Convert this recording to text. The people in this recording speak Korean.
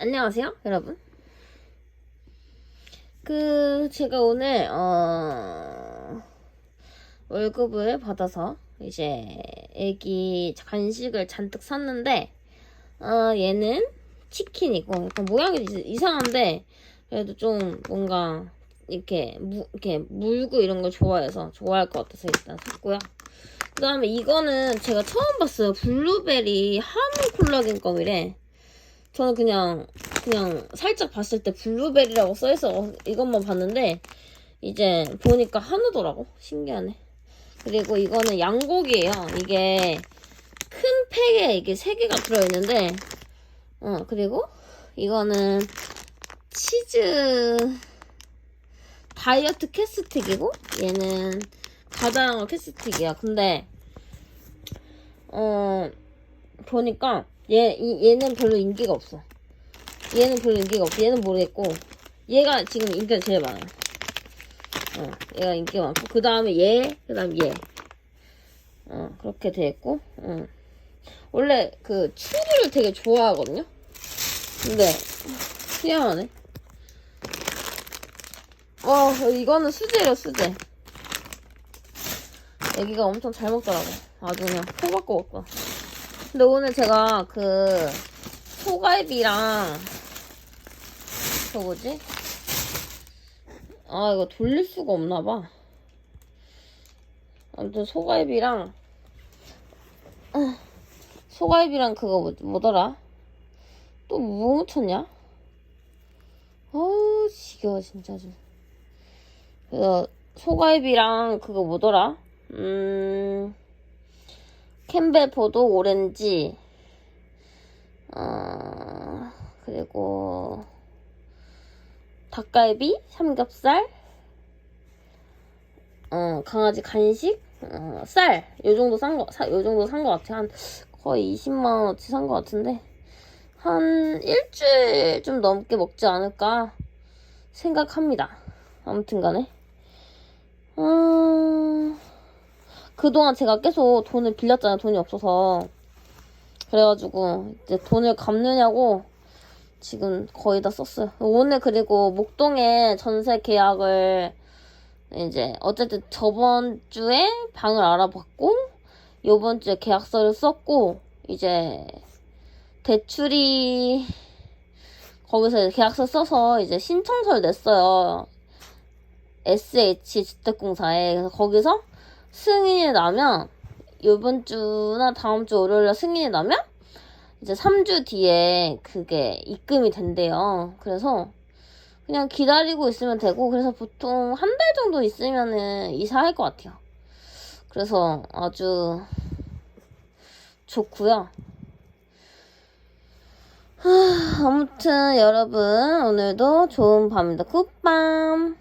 안녕하세요, 여러분. 그, 제가 오늘, 어, 월급을 받아서, 이제, 애기 간식을 잔뜩 샀는데, 어, 얘는 치킨이고, 약간 모양이 이상한데, 그래도 좀 뭔가, 이렇게, 무, 이렇게 물고 이런 걸 좋아해서, 좋아할 것 같아서 일단 샀고요. 그 다음에 이거는 제가 처음 봤어요. 블루베리 하모 콜라겐 껌이래. 저는 그냥 그냥 살짝 봤을 때 블루베리라고 써있어. 이것만 봤는데 이제 보니까 한우더라고. 신기하네. 그리고 이거는 양고기예요. 이게 큰 팩에 이게 세 개가 들어있는데 어 그리고 이거는 치즈 다이어트 캐스틱이고 얘는 가장 캐스틱이야. 근데 어 보니까 얘 이, 얘는 별로 인기가 없어. 얘는 별로 인기가 없어. 얘는 모르겠고 얘가 지금 인기가 제일 많아. 어, 얘가 인기가 많고 그 다음에 얘, 그 다음 얘. 어 그렇게 돼 있고. 어. 원래 그 추리를 되게 좋아하거든요. 근데 희한하네. 와 이거는 수제예요 수제. 애기가 엄청 잘 먹더라고. 아주 그냥 코 박고 먹고. 근데 오늘 제가 그 소갈비랑 저 뭐지? 아 이거 돌릴 수가 없나 봐. 아무튼 소갈비랑 아, 소갈비랑 그거 뭐, 뭐더라? 또 뭐 묻혔냐? 어우 지겨워 진짜 좀. 그래서 소갈비랑 그거 뭐더라? 음. 캠벨포도 오렌지, 어, 그리고 닭갈비, 삼겹살, 어, 강아지 간식, 어, 쌀, 요 정도 산 거, 사, 요 정도 산 거 같아. 한 거의 20만원어치 산 거 같은데, 한 일주일 좀 넘게 먹지 않을까 생각합니다. 아무튼 간에. 음, 그동안 제가 계속 돈을 빌렸잖아요. 돈이 없어서. 그래가지고, 이제 돈을 갚느냐고 지금 거의 다 썼어요. 오늘 그리고 목동에 전세 계약을 이제 어쨌든 저번 주에 방을 알아봤고, 요번 주에 계약서를 썼고, 이제 대출이 거기서 계약서 써서 이제 신청서를 냈어요. SH 주택공사에. 그래서 거기서 승인이 나면 이번 주나 다음 주 월요일에 승인이 나면 이제 3주 뒤에 그게 입금이 된대요. 그래서 그냥 기다리고 있으면 되고 그래서 보통 한 달 정도 있으면은 이사할 것 같아요. 그래서 아주 좋고요. 하, 아무튼 여러분 오늘도 좋은 밤입니다. 굿밤.